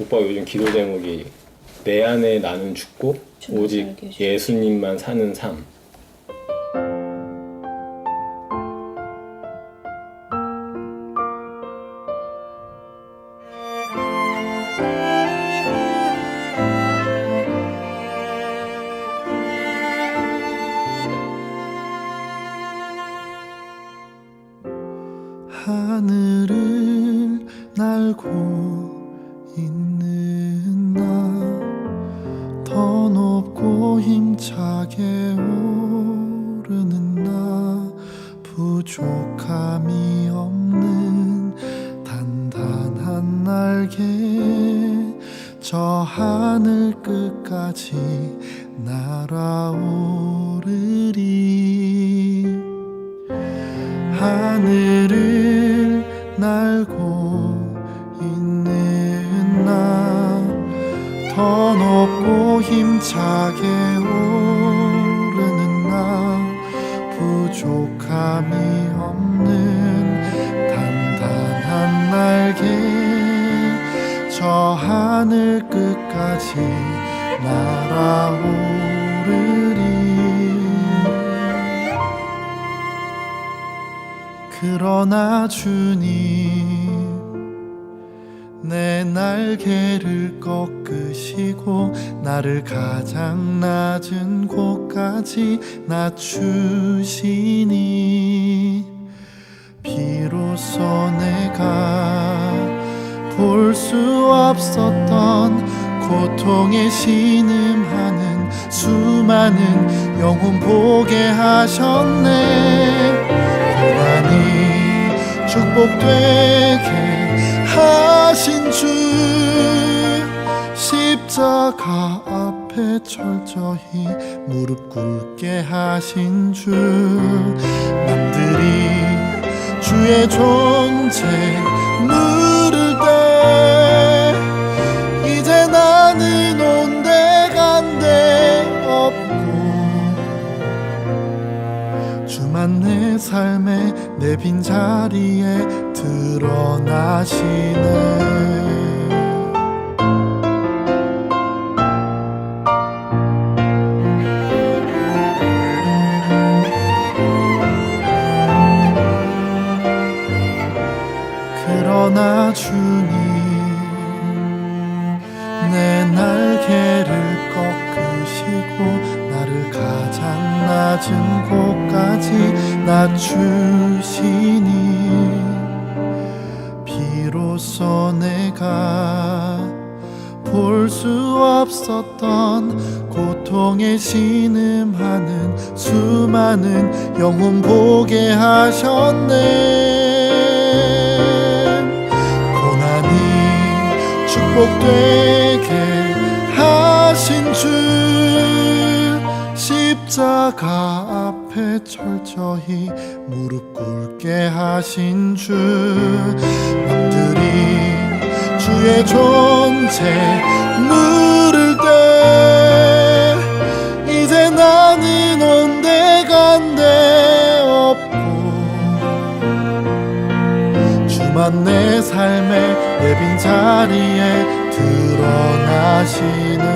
오빠 요즘 기도 제목이 내 안에 나는 죽고 오직. 예수님만 사는 삶. 하늘을 날고 있는 나더 높고 힘차게 오르는 나 부족함이 없는 단단한 날개 저 하늘 끝까지 날아오르리. 하늘을 날고 더 높고 힘차게 오르는 나 부족함이 없는 단단한 날개 저 하늘 끝까지 날아오르리. 그러나 주님 내 날개를 꺾으시고 나를 가장 낮은 곳까지 낮추시니 비로소 내가 볼 수 없었던 고통에 신음하는 수많은 영혼 보게 하셨네. 고난이 축복되게 십자가 앞에 철저히 무릎 꿇게 하신 주 남들이 주의 존재 물을 때 이제 나는 온데 간데 없고 주만 내 삶에 내 빈자리에 드러나시네 날개를 꺾으시고 나를 가장 낮은 곳까지 낮추시니 비로소 내가 볼 수 없었던 고통에 신음하는 수많은 영혼 보게 하셨네. 고난이 축복되게 주 십자가 앞에 철저히 무릎 꿇게 하신 주 남들이 주의 존재 물을 때 이제 나는 온데 간데 없고 주만 내 삶의 내 빈자리에 드러나시네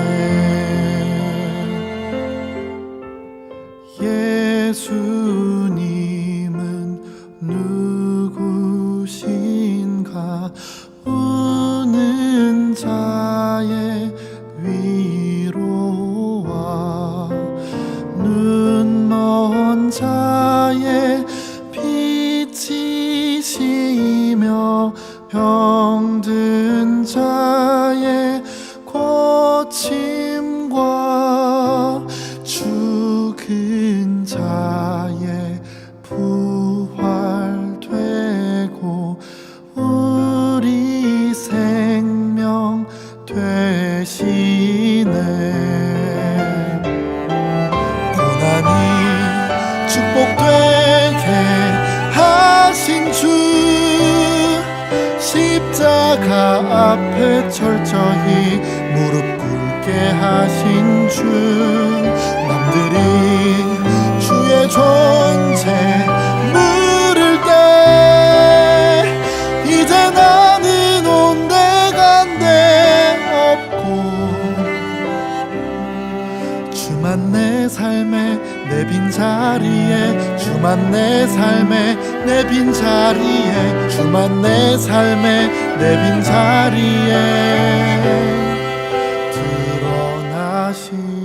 병든 자의 고침과 죽은 자의 부활되고 우리 생명 되시네. 고난이 축복되게 하신 주 앞에 철저히 무릎 꿇게 하신 주 남들이 주만 내 삶에 내 빈자리에 주만 내 삶에 내 빈자리에 주만 내 삶에 내 빈자리에. 드러나시